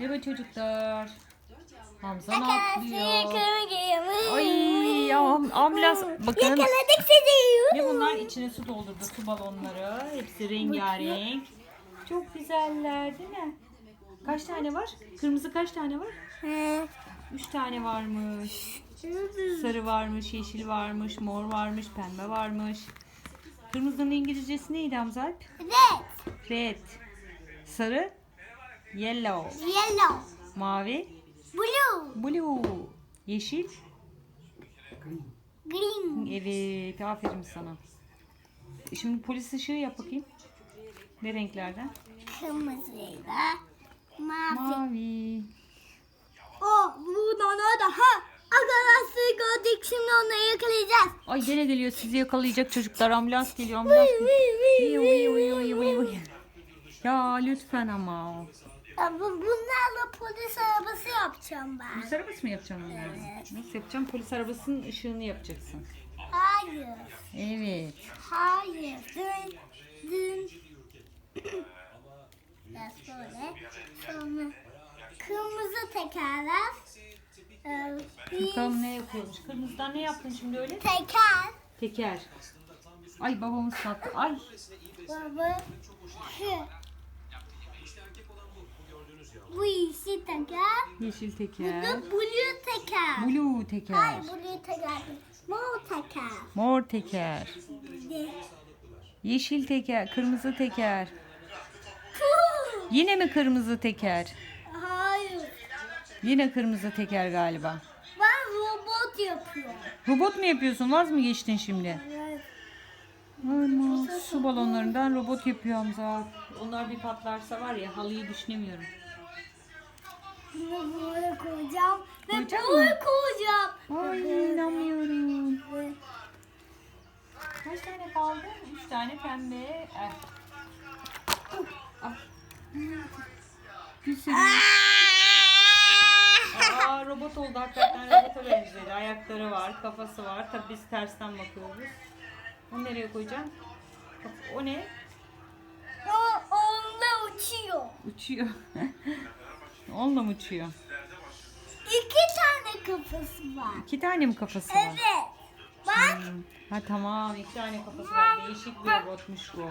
Merhaba çocuklar. Hamza ne yapıyor? Ay am- ambulans bakın. Yakaladık sizi. Ne bunlar içine su doldurdu su balonları. Hepsi rengarenk. Çok güzeller değil mi? Kaç tane var? Kırmızı kaç tane var? Üç tane varmış. Sarı varmış, yeşil varmış, mor varmış, pembe varmış. Kırmızının İngilizcesi neydi Hamza? Red, Red. Sarı. Yellow. yellow, Mavi. blue, Blue. Yeşil. green. Evet. Aferin sana. Şimdi polis ışığı yap bakayım. Ne renklerden? Kırmızıyla mavi. Mavi. O o da ha. Arkadaşlar gördük şimdi onu yakalayacağız. Ay gene geliyor sizi yakalayacak çocuklar. Ambulans geliyor. Ambulans geliyor. Uy, uy, uy, uy, uy. Ya lütfen ama. Bunlarla polis arabası yapacağım ben. Polis arabası mı yapacaksın onları? Nasıl yapacağım? Polis arabasının ışığını yapacaksın. Hayır. Evet. Hayır. Dün. Dün. Biraz böyle. Sonra kırmızı tekerler. Ee, Bakalım ne yapıyormuş. Kırmızıdan ne yaptın şimdi öyle? teker. Teker. Ay babamız sattı. Ay. Baba. Bu yeşil teker. Yeşil Bu teker. da blue teker. Blue teker. Hayır blue teker. Mor teker. Mor teker. Yeşil teker. Kırmızı teker. Puh! Yine mi kırmızı teker? Hayır. Yine kırmızı teker galiba. Ben robot yapıyorum. Robot mu yapıyorsun? Vaz mı geçtin şimdi? Aman su balonlarından robot yapıyor Hamza. Onlar bir patlarsa var ya halıyı düşünemiyorum. Bunu buraya koyacağım. Ve Koyacak buraya mı? koyacağım. Ay inanmıyorum. Kaç tane kaldı? Üç tane pembe. Eh. Ah. Bir sürü. Aa robot oldu hakikaten robota benzedi. Ayakları var, kafası var. Tabii biz tersten bakıyoruz. Onu nereye koyacağım? O ne? O onunla uçuyor. Uçuyor. Onunla mı uçuyor? İki tane kafası var. İki tane mi kafası var? Evet. Bak. Hmm. Ha tamam iki tane kafası var. Değişik bir robotmuş bu.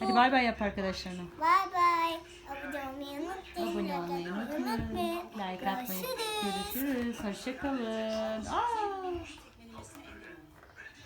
Hadi bay bay yap arkadaşlarına. Bye bye. Abone olmayı unutmayın. Abone olmayı unutmayın. Like atmayı. Görüşürüz. Görüşürüz. Hoşçakalın. Aa!